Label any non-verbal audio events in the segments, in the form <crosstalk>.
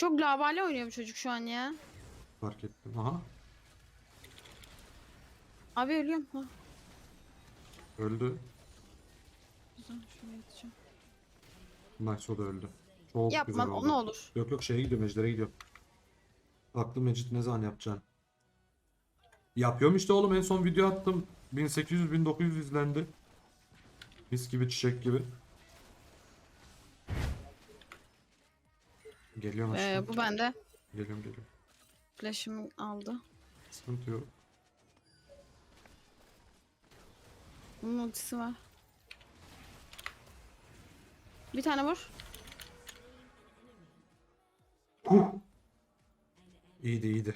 Çok labale oynuyor bu çocuk şu an ya. Fark ettim. Aha. Abi ölüyorum. Ha, Öldü. güzel. Şuraya yatacağım. Nice o da öldü. Çok Yapma güzel oldu. ne olur. Yok yok şeye gidiyor Mecider'e gidiyor. Aklım Mecit ne zaman yapacaksın? Yapıyorum işte oğlum en son video attım. 1800-1900 izlendi. Mis gibi çiçek gibi. Geliyorum Ee, aşkım. bu bende. Geliyorum geliyorum. Flash'ımı aldı. Sıkıntı yok. Bunun ultisi var. Bir tane vur. İyiydi iyiydi.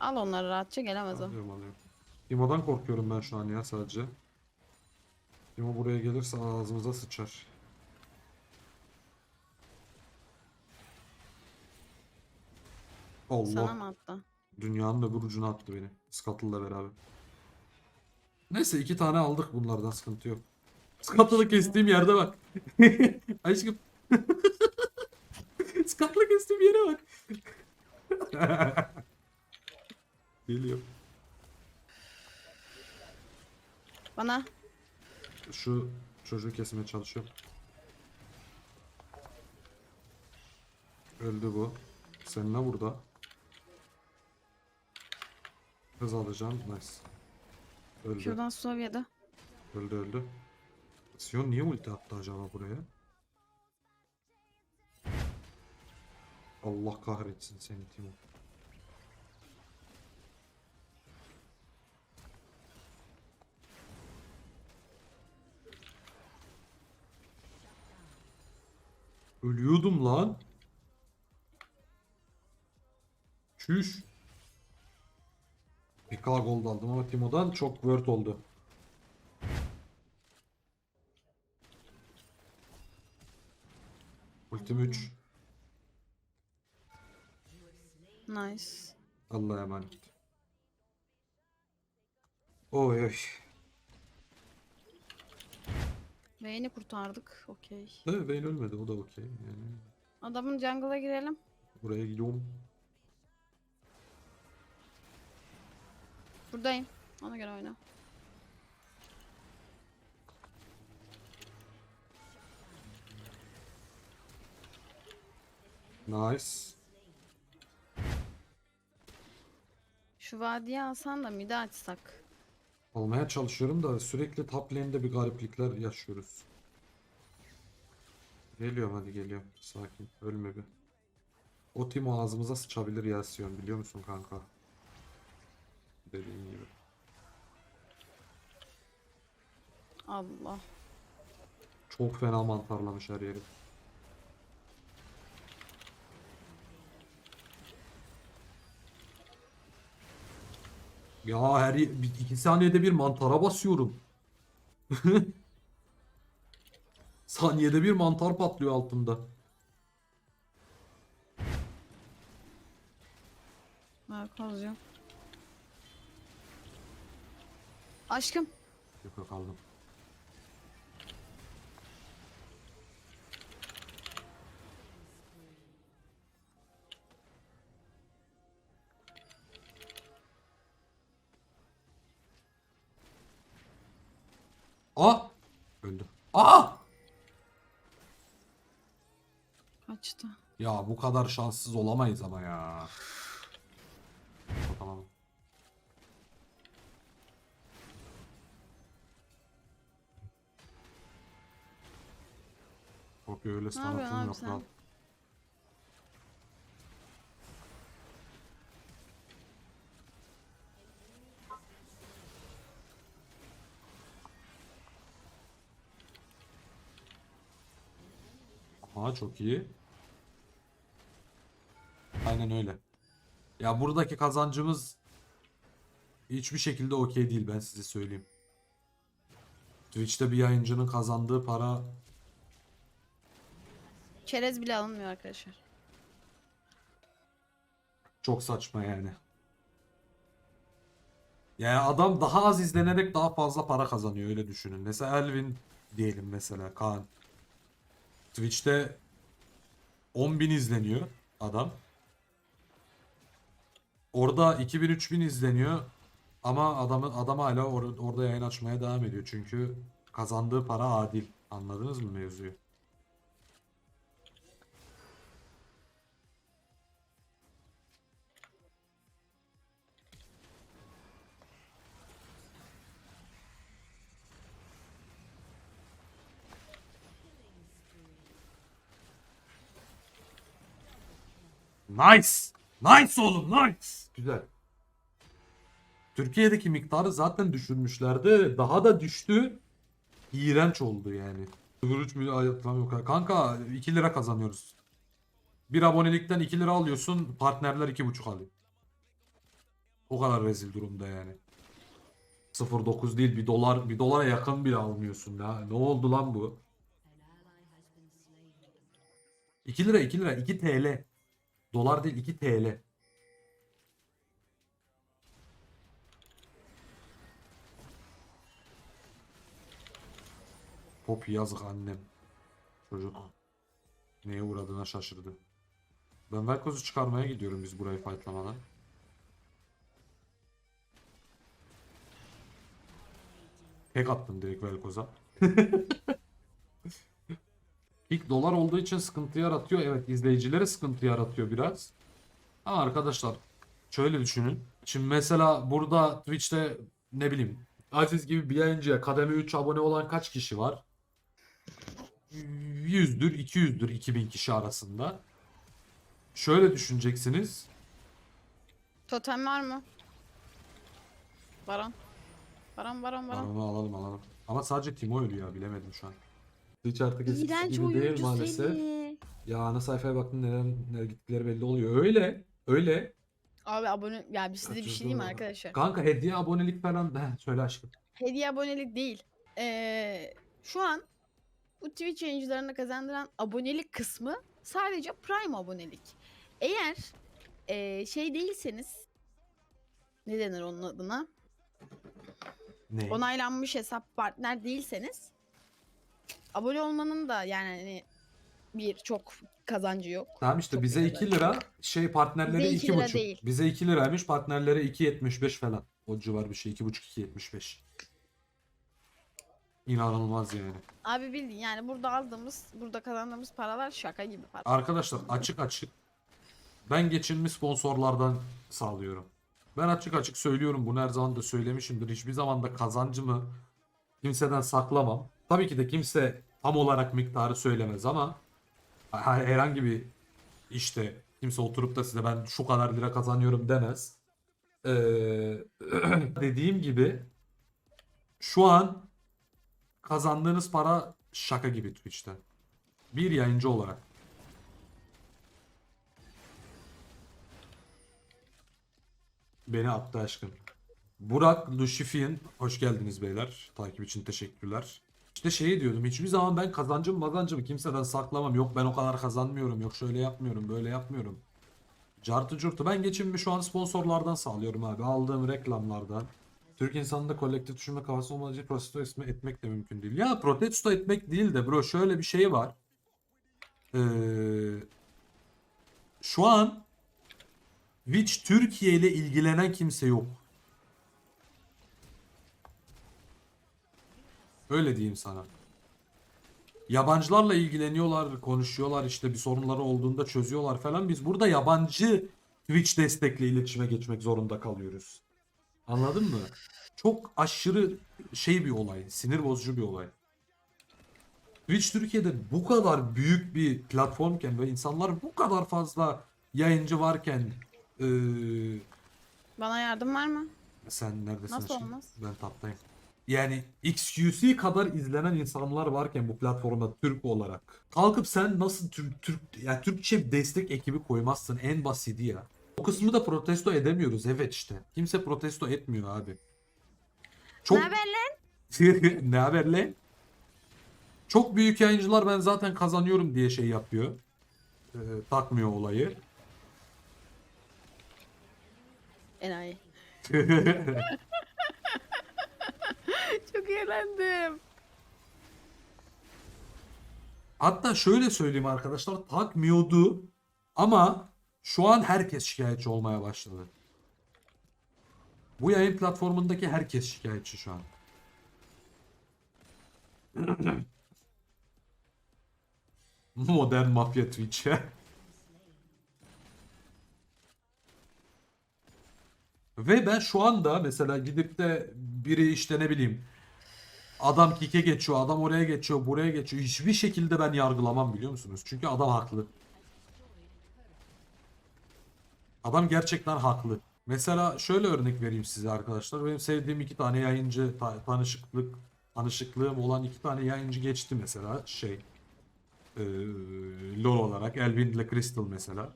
Al onları rahatça gelemez o. Alıyorum alıyorum. Timo'dan korkuyorum ben şu an ya sadece. Timo buraya gelirse ağzımıza sıçar. Allah. Sana mı attı? Dünyanın öbür ucuna attı beni. Scuttle'la beraber. Neyse iki tane aldık bunlardan sıkıntı yok. Scuttle'ı kestiğim yerde bak. <laughs> Aşkım. <laughs> Scuttle'ı kestiğim yere bak. <laughs> Geliyor. Bana. Şu çocuğu kesmeye çalışıyorum. Öldü bu. Seninle burada. Hız alacağım. Nice. Öldü. Şuradan Sovya'da. Öldü öldü. Sion niye ulti attı acaba buraya? Allah kahretsin seni Timo. Ölüyordum lan. Çüş. K gold aldım ama Timo'dan çok word oldu. Ultim 3. Nice. Allah'a emanet. Oy oy. Vayne'i kurtardık. Okey. Evet Vayne ölmedi o da okey. Yani Adamın jungle'a girelim. buraya gidiyorum. Buradayım. Ona göre oyna. Nice. Şu vadiye alsan da midi açsak. Almaya çalışıyorum da sürekli top lane'de bir gariplikler yaşıyoruz. Geliyorum hadi geliyorum. Sakin. Ölme bir. O Timo ağzımıza sıçabilir ya Sion biliyor musun kanka? Dediğin gibi. Allah. Çok fena mantarlamış her yeri. Ya her iki saniyede bir mantara basıyorum. <laughs> Saniyede bir mantar patlıyor altında. Narkoz yok. Aşkım. Yok yok aldım. Aa! Öldü. Aa! Kaçtı. Ya bu kadar şanssız olamayız ama ya. Kopya öyle yapıyorsun sanatın abi yok lan. Aha çok iyi. Aynen öyle. Ya buradaki kazancımız hiçbir şekilde okey değil ben size söyleyeyim. Twitch'te bir yayıncının kazandığı para Çerez bile alınmıyor arkadaşlar. çok saçma yani. Yani adam daha az izlenerek daha fazla para kazanıyor öyle düşünün. Mesela Elvin diyelim mesela Kaan. Twitch'te 10.000 izleniyor adam. Orada 2000-3000 izleniyor ama adamı adam hala or- orada yayın açmaya devam ediyor. Çünkü kazandığı para adil. Anladınız mı mevzuyu? Nice. Nice oğlum nice. Güzel. Türkiye'deki miktarı zaten düşürmüşlerdi. Daha da düştü. İğrenç oldu yani. 03 milyon ay, tamam yok. Kanka 2 lira kazanıyoruz. Bir abonelikten 2 lira alıyorsun. Partnerler 2,5 alıyor. O kadar rezil durumda yani. 0.9 değil bir dolar bir dolara yakın bile almıyorsun ya. Ne oldu lan bu? 2 lira 2 lira 2 TL. Dolar değil 2 TL. Poppy yazık annem. Çocuk. Neye uğradığına şaşırdı. Ben Velkoz'u çıkarmaya gidiyorum biz burayı fightlamadan. Tek attım direkt Velkoz'a. <laughs> İlk dolar olduğu için sıkıntı yaratıyor. Evet izleyicilere sıkıntı yaratıyor biraz. Ama arkadaşlar şöyle düşünün. Şimdi mesela burada Twitch'te ne bileyim Aziz gibi bir yayıncıya kademe 3 abone olan kaç kişi var? 100'dür, 200'dür 2000 kişi arasında. Şöyle düşüneceksiniz. Totem var mı? Baran. Baran baran baran. Onu alalım alalım. Ama sadece Timo ölüyor ya bilemedim şu an. Hiç artık eskisi İğrenç gibi değil oyuncu maalesef. seni. Ya ana sayfaya baktın neler, neler gittikleri belli oluyor. Öyle. Öyle. Abi abone ya bir size bir şey diyeyim mi arkadaşlar? Kanka hediye abonelik falan. Heh, söyle aşkım. Hediye abonelik değil. Ee, şu an bu Twitch yayıncılarına kazandıran abonelik kısmı sadece Prime abonelik. Eğer ee, şey değilseniz ne denir onun adına? Ne? Onaylanmış hesap partner değilseniz abone olmanın da yani hani bir çok kazancı yok. Tamam işte Çok bize güzel. 2 lira şey partnerlere Bize iki lira 2,5. değil. Bize 2 liraymış partnerlere 2.75 falan. O civar bir şey 2.5-2.75. İnanılmaz yani. Abi bildiğin yani burada aldığımız, burada kazandığımız paralar şaka gibi para. Arkadaşlar açık açık ben geçimimi sponsorlardan sağlıyorum. Ben açık açık söylüyorum bunu her zaman da söylemişimdir. Hiçbir zaman da kazancımı kimseden saklamam. Tabii ki de kimse tam olarak miktarı söylemez ama ha- herhangi bir işte kimse oturup da size ben şu kadar lira kazanıyorum demez. Ee, <clears throat> dediğim gibi şu an kazandığınız para şaka gibi Twitch'ten. Bir yayıncı olarak. Beni attı aşkım. Burak Lucifian hoş geldiniz beyler. Takip için teşekkürler. İşte şey diyordum hiçbir zaman ben kazancım mazancımı kimseden saklamam. Yok ben o kadar kazanmıyorum. Yok şöyle yapmıyorum böyle yapmıyorum. Cartı curtu. Ben geçimimi şu an sponsorlardan sağlıyorum abi. Aldığım reklamlardan. Türk insanında kolektif düşünme kafası olmadığı protesto etme- etmek de mümkün değil. Ya protesto etmek değil de bro şöyle bir şey var. Ee, şu an Twitch Türkiye ile ilgilenen kimse yok. Öyle diyeyim sana. Yabancılarla ilgileniyorlar, konuşuyorlar işte bir sorunları olduğunda çözüyorlar falan. Biz burada yabancı Twitch destekli iletişime geçmek zorunda kalıyoruz. Anladın mı? Çok aşırı şey bir olay, sinir bozucu bir olay. Twitch Türkiye'de bu kadar büyük bir platformken ve insanlar bu kadar fazla yayıncı varken eee, Bana yardım var mı? sen neredesin Nasıl aşkım? olmaz? Ben taptayım. Yani XQC kadar izlenen insanlar varken bu platformda Türk olarak kalkıp sen nasıl Türk Türk ya Türkçe destek ekibi koymazsın en basiti ya. O kısmı da protesto edemiyoruz evet işte. Kimse protesto etmiyor abi. Çok Ne haber lan? <laughs> ne haber lan? Çok büyük yayıncılar ben zaten kazanıyorum diye şey yapıyor. Ee, takmıyor olayı. Enayi. <laughs> <laughs> Çok eğlendim. Hatta şöyle söyleyeyim arkadaşlar takmıyordu ama şu an herkes şikayetçi olmaya başladı. Bu yayın platformundaki herkes şikayetçi şu an. <laughs> Modern mafya Twitch. Ve ben şu anda mesela gidip de biri işte ne bileyim adam kike geçiyor, adam oraya geçiyor, buraya geçiyor. Hiçbir şekilde ben yargılamam biliyor musunuz? Çünkü adam haklı. Adam gerçekten haklı. Mesela şöyle örnek vereyim size arkadaşlar. Benim sevdiğim iki tane yayıncı, ta- tanışıklık, tanışıklığım olan iki tane yayıncı geçti mesela. Şey, eee LoL olarak Elvin ile Crystal mesela.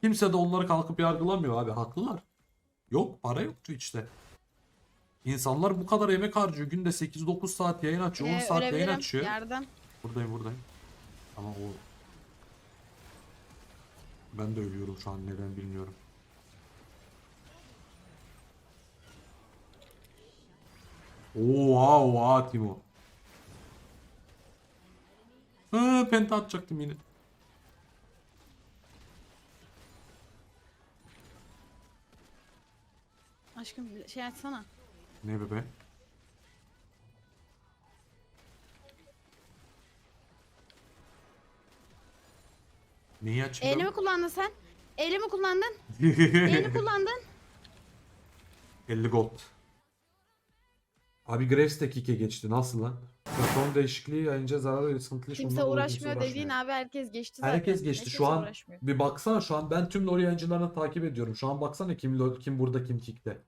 Kimse de onları kalkıp yargılamıyor abi. Haklılar. Yok para yok Twitch'te. İnsanlar bu kadar emek harcıyor. Günde 8-9 saat yayın açıyor. 10 Ee, saat yayın ölebilirim. açıyor. Yardım. Buradayım buradayım. Ama o... Ben de ölüyorum şu an neden bilmiyorum. Oha oha Timo. Ha, penta atacaktım yine. Aşkım bir şey açsana. Ne bebe? Neyi açayım? Elimi kullandın sen. Elimi kullandın. <laughs> Elini kullandın. 50 gold. Abi Graves de kick'e geçti. Nasıl lan? Platform değişikliği yayınca zarar ve sıkıntılı Kimse uğraşmıyor dediğin abi herkes geçti zaten. Herkes geçti. Kimse Şu an uğraşmıyor. bir baksana şu an ben tüm LoL yayıncılarını takip ediyorum. Şu an baksana kim kim burada kim kick'te.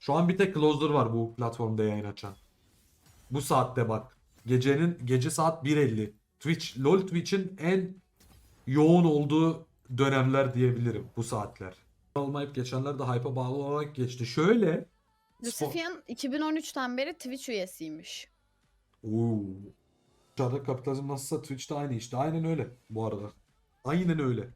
Şu an bir tek Closer var bu platformda yayın açan. Bu saatte bak. Gecenin gece saat 1.50. Twitch LoL Twitch'in en yoğun olduğu dönemler diyebilirim bu saatler. Olmayıp geçenler de hype'a bağlı olarak geçti. Şöyle Lucifian 2013'ten beri Twitch üyesiymiş. Oo. Dışarıda kapitalizm nasılsa Twitch'te aynı işte. Aynen öyle bu arada. Aynen öyle.